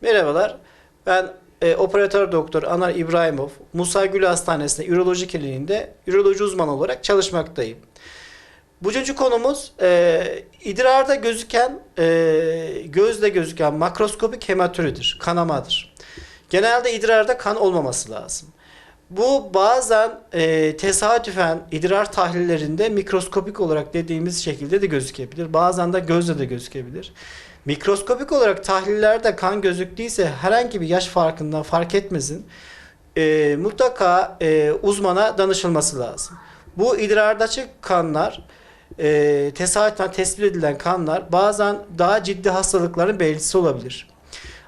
Merhabalar. Ben e, operatör doktor Anar İbrahimov, Musa Gül Hastanesi'nde üroloji kliniğinde üroloji uzmanı olarak çalışmaktayım. Bugünkü konumuz e, idrarda gözüken, e, gözle gözüken makroskopik hematuridir, kanamadır. Genelde idrarda kan olmaması lazım. Bu bazen e, tesadüfen idrar tahlillerinde mikroskopik olarak dediğimiz şekilde de gözükebilir. Bazen de gözle de gözükebilir. Mikroskopik olarak tahlillerde kan gözüktüyse herhangi bir yaş farkından fark etmesin. e, mutlaka e, uzmana danışılması lazım. Bu idrardaki kanlar e, tesadüfen tespit edilen kanlar bazen daha ciddi hastalıkların belirtisi olabilir.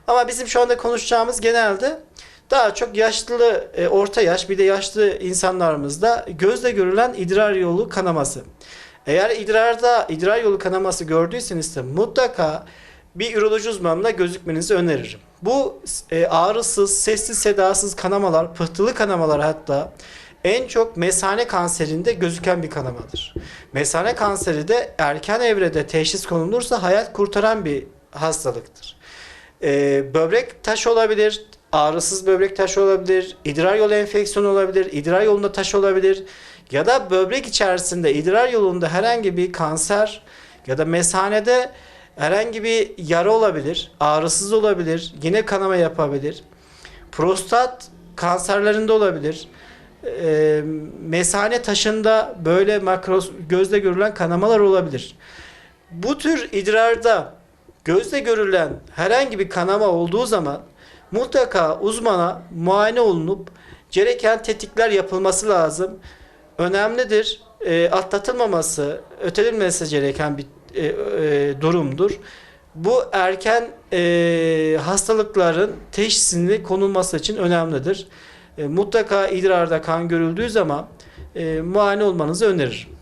Ama bizim şu anda konuşacağımız genelde daha çok yaşlı, e, orta yaş bir de yaşlı insanlarımızda gözle görülen idrar yolu kanaması. Eğer idrarda idrar yolu kanaması gördüyseniz de mutlaka bir üroloji uzmanına gözükmenizi öneririm. Bu e, ağrısız, sessiz, sedasız kanamalar, pıhtılı kanamalar hatta en çok mesane kanserinde gözüken bir kanamadır. Mesane kanseri de erken evrede teşhis konulursa hayat kurtaran bir hastalıktır. Ee, böbrek taşı olabilir, ağrısız böbrek taşı olabilir, idrar yolu enfeksiyonu olabilir, idrar yolunda taş olabilir ya da böbrek içerisinde idrar yolunda herhangi bir kanser ya da mesanede herhangi bir yara olabilir, ağrısız olabilir, yine kanama yapabilir. Prostat kanserlerinde olabilir. Ee, mesane taşında böyle makros gözle görülen kanamalar olabilir. Bu tür idrarda gözle görülen herhangi bir kanama olduğu zaman mutlaka uzmana muayene olunup gereken tetikler yapılması lazım. Önemlidir. E, atlatılmaması, ötelenmesi gereken bir e, e, durumdur. Bu erken e, hastalıkların teşhisini konulması için önemlidir. E, mutlaka idrarda kan görüldüğü zaman e, muayene olmanızı öneririm.